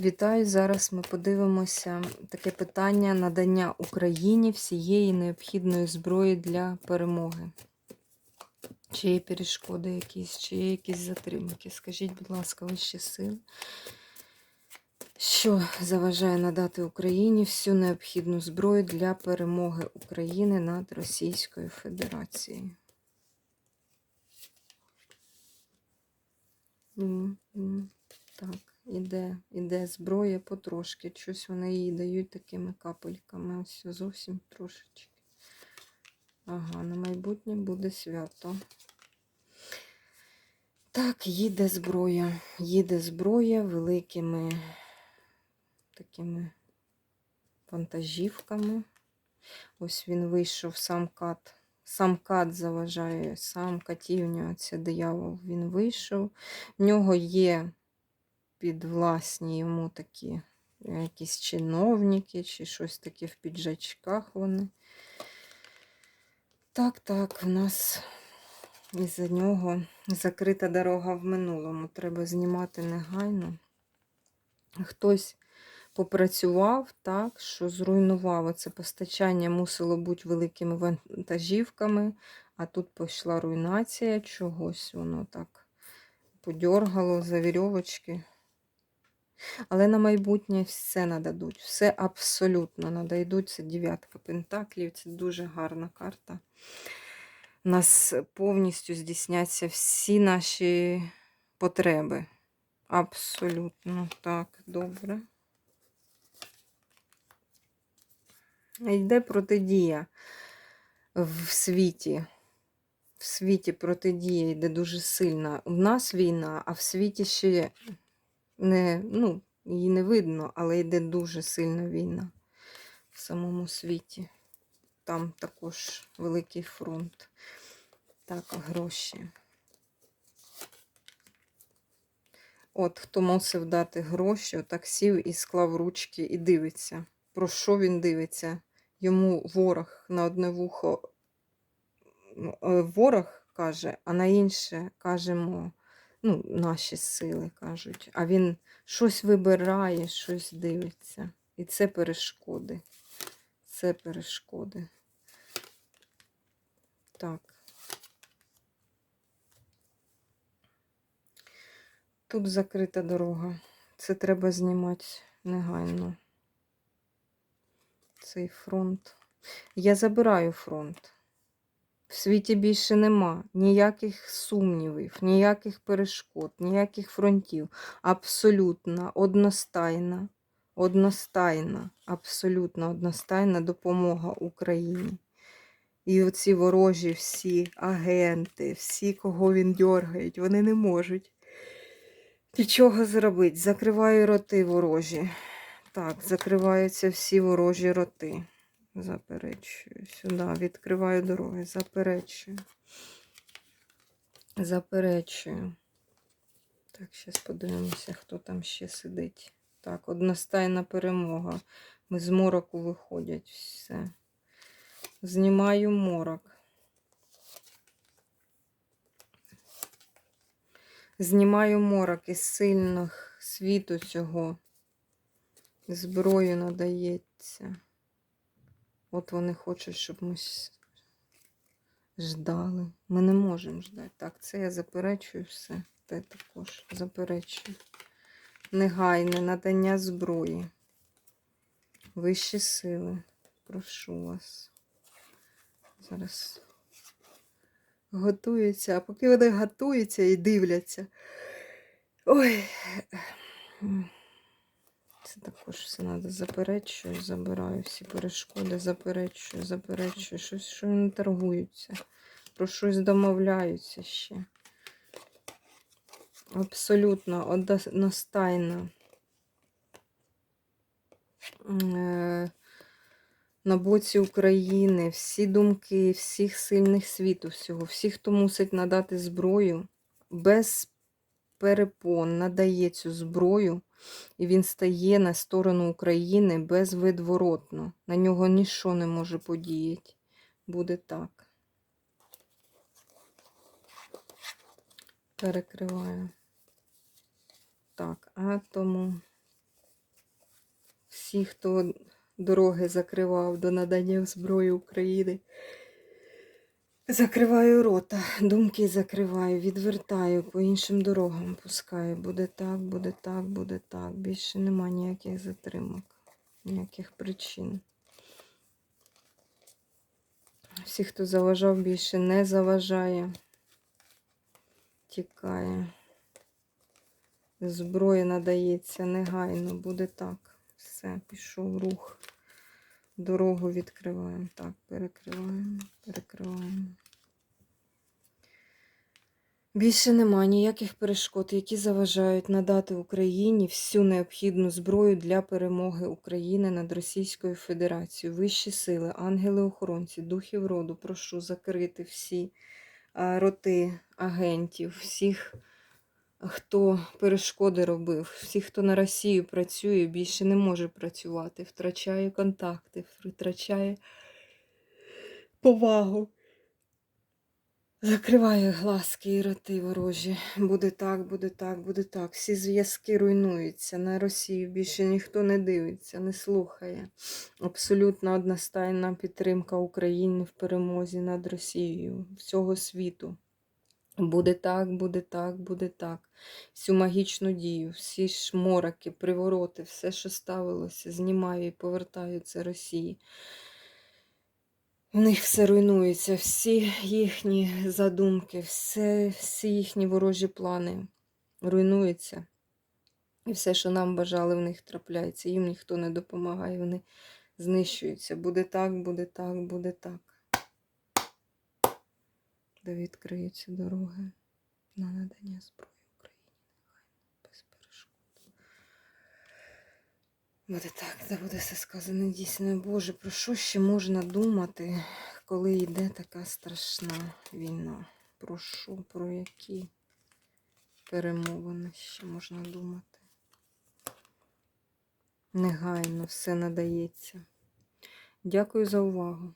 Вітаю! Зараз ми подивимося таке питання надання Україні всієї необхідної зброї для перемоги. Чи є перешкоди якісь, чи є якісь затримки? Скажіть, будь ласка, вищі сили, що заважає надати Україні всю необхідну зброю для перемоги України над Російською Федерацією? Так, іде, іде зброя потрошки. Щось вони їй дають такими капельками. Ось зовсім трошечки. Ага, на майбутнє буде свято. Так, їде зброя. Їде зброя великими такими вантажівками. Ось він вийшов сам кат. Сам кат заважає, сам катівня, це диявол, він вийшов. В нього є підвласні йому такі е, якісь чиновники, чи щось таке в піджачках вони. Так, так, в нас із-за нього закрита дорога в минулому. Треба знімати негайно. Хтось попрацював так, що зруйнував це постачання, мусило бути великими вантажівками, а тут пішла руйнація чогось, воно так подьоргало за вірьовочки. Але на майбутнє все нададуть. Все абсолютно надійдуть. Це дев'ятка пентаклів, це дуже гарна карта. У нас повністю здійсняться всі наші потреби. Абсолютно так, добре. Йде протидія в світі. В світі протидія йде дуже сильна. У нас війна, а в світі ще не, ну, її не видно, але йде дуже сильна війна в самому світі. Там також великий фронт. Так, гроші. От, хто мусив дати гроші, отак сів і склав ручки і дивиться. Про що він дивиться? Йому ворог на одне вухо ну, е, ворог каже, а на інше кажемо, ну, наші сили кажуть. А він щось вибирає, щось дивиться. І це перешкоди. Це перешкоди. Так. Тут закрита дорога. Це треба знімати негайно. Цей фронт. Я забираю фронт. В світі більше нема ніяких сумнівів, ніяких перешкод, ніяких фронтів. Абсолютна, одностайна, одностайна, абсолютно одностайна допомога Україні. І оці ворожі всі агенти, всі, кого він дергають, вони не можуть нічого зробити. Закриваю роти ворожі. Так, закриваються всі ворожі роти. Заперечую. Сюди відкриваю дороги. Заперечую. Заперечую. Так, зараз подивимося, хто там ще сидить. Так, одностайна перемога. Ми з мороку виходять. Все. Знімаю морок. Знімаю морок із сильних світу цього. Зброю надається. От вони хочуть, щоб ми ждали. Ми не можемо ждати. Так, це я заперечую все. Те також заперечую. Негайне надання зброї. Вищі сили. Прошу вас. Зараз готуються. А поки вони готуються і дивляться. Ой. Це також все треба заперечую, забираю всі перешкоди, заперечую, заперечую. Щось, що вони торгуються. Про щось домовляються ще. Абсолютно одностайно. Е, На боці України всі думки, всіх сильних світу, всього, всіх, хто мусить надати зброю, без перепон надає цю зброю, і він стає на сторону України безвидворотно. На нього нічого не може подіяти. Буде так. Перекриваю. Так, а тому всі, хто дороги закривав до надання зброї України. Закриваю рота, думки закриваю, відвертаю, по іншим дорогам пускаю. Буде так, буде так, буде так. Більше нема ніяких затримок, ніяких причин. Всі, хто заважав, більше не заважає. Тікає. Зброя надається негайно, буде так. Все, пішов рух. Дорогу відкриваємо. Так, перекриваємо, перекриваємо. Більше нема ніяких перешкод, які заважають надати Україні всю необхідну зброю для перемоги України над Російською Федерацією. Вищі сили, ангели-охоронці, духів роду, прошу закрити всі роти агентів, всіх, хто перешкоди робив, всіх, хто на Росію працює, більше не може працювати, втрачає контакти, втрачає повагу. Закриваю глазки і роти ворожі. Буде так, буде так, буде так. Всі зв'язки руйнуються. На Росію більше ніхто не дивиться, не слухає. Абсолютно одностайна підтримка України в перемозі над Росією, всього світу. Буде так, буде так, буде так. Всю магічну дію, всі шмораки, привороти, все, що ставилося, знімаю і повертаю це Росії. В них все руйнується, всі їхні задумки, все, всі їхні ворожі плани руйнуються. І все, що нам бажали, в них трапляється. Їм ніхто не допомагає, вони знищуються. Буде так, буде так, буде так. Де відкриються дороги на надання зброї Україні. Негайно, без перешкод. Буде так, де буде все сказане дійсно. Боже, про що ще можна думати, коли йде така страшна війна? Про що, про які перемовини ще можна думати? Негайно все надається. Дякую за увагу.